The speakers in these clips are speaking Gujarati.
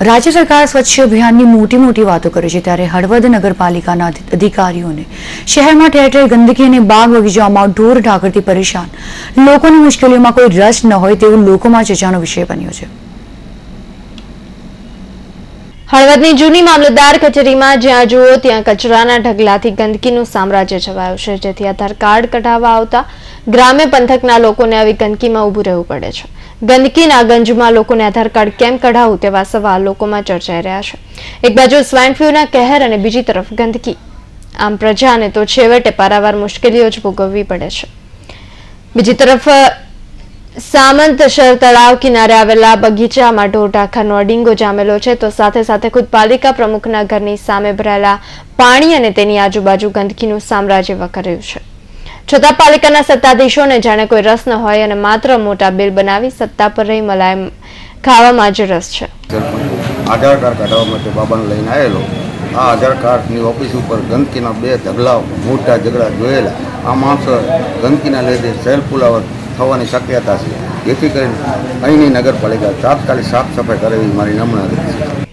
રાજ્ય સરકાર સ્વચ્છ અભિયાનની મોટી મોટી વાતો કરે છે ત્યારે હળવદ નગરપાલિકાના અધિકારીઓને. શહેરમાં ઠેર ઠેર ગંદકી અને બાગ બગીચાઓમાં ઢોર ઢાકરથી પરેશાન. લોકોની મુશ્કેલીઓમાં કોઈ રસ ન હોય તેવું લોકોમાં ચર્ચાનો વિષય બન્યો છે. હળવદની જૂની મામલતદાર કચેરીમાં જ્યાં જુઓ ત્યાં કચરાના ઢગલાથી ગંદકીનું સામ્રાજ્ય છવાયું છે, જેથી આધાર કાર્ડ કઢાવવા આવતા ગ્રામ્ય પંથકના લોકોને આવી ગંદકીમાં ઊભું રહેવું પડે છે. ગંદકીના ગંજમાં લોકોને આધાર કાર્ડ કેમ કઢાવવું તેવા સવાલ લોકોમાં ચર્ચાઈ રહ્યા છે. એક બાજુ સ્વાઇન ફ્લૂના કહેર અને બીજી તરફ ગંદકી. આમ પ્રજાને તો છેવટે પારાવાર મુશ્કેલીઓ જ ભોગવવી પડે છે. બીજી તરફ સામંતસર તળાવ કિનારે આવેલા બગીચામાં ઢોરઢાંખરનો અડીંગો જામેલો છે. તો સાથે સાથે ખુદ પાલિકા પ્રમુખના ઘરની સામે ભરાયેલા પાણી અને તેની આજુબાજુ ગંદકીનું સામ્રાજ્ય વકર્યું છે. છતાં પાલિકાના સત્તાધીશોને જાણે કોઈ રસ ન હોય અને માત્ર મોટા બિલ બનાવી સત્તા પર રહી મલાય ખાવામાં જ રસ છે. આધાર કાર્ડ કાઢવા માટે બાબાને લઈને આવેલો. આ આધાર કાર્ડની ઓફિસ ઉપર ગંદકીના બે ઢગલા મોટા ઝઘડા જોયેલા. આ માણસો ગંદકીના લીધે સેલ પુલાવર થવાની શક્યતા છે. જેથી કરીને અહીંની નગરપાલિકા તાત્કાલિક સાફ સફાઈ કરે મારી નમ્ર છે.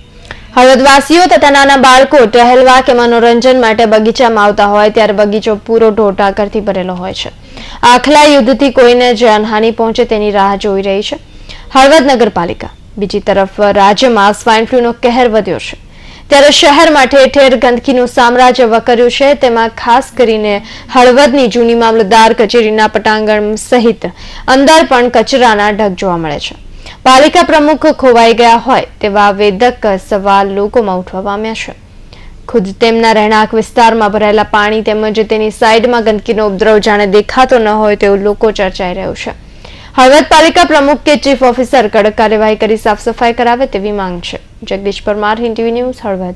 હળવદવાસીઓ તથા નાના બાળકો ટહેલવા કે મનોરંજન માટે બગીચામાં આવતા હોય ત્યારે બગીચો પૂરો ઢોટાકરથી ભરેલો હોય છે. આખલા યુદ્ધથી કોઈને જાનહાનિ પહોંચે તેની રાહ જોઈ રહી છે. હળવદ નગરપાલિકા. બીજી તરફ રાજ્યમાં સ્વાઇન ફ્લૂનો કહેર વધ્યો છે. ત્યારે શહેરમાં ઠેર ઠેર ગંદકીનું સામ્રાજ્ય વકર્યું છે. તેમાં ખાસ કરીને હળવદની જૂની મામલતદાર કચેરીના પટાંગણ સહિત અંદર પણ કચરાના ઢગ જોવા મળે છે. પાલિકા પ્રમુખ ખોવાઈ ગયા હોય તેવા વેદક સવાલ લોકોમાં ઉઠવા પામ્યા છે. ખુદ તેમના રહેણાંક વિસ્તારમાં ભરાયેલા પાણી તેમજ તેની સાઈડમાં ગંદકીનો ઉપદ્રવ જાણે દેખાતો ન હોય તેવું લોકો ચર્ચાઈ રહ્યું છે. હળવદ પાલિકા પ્રમુખ કે ચીફ ઓફિસર કડક કાર્યવાહી કરી સાફ સફાઈ કરાવે તેવી માંગ છે. જગદીશ પરમાર હિન્દી ન્યૂઝ હળવદ.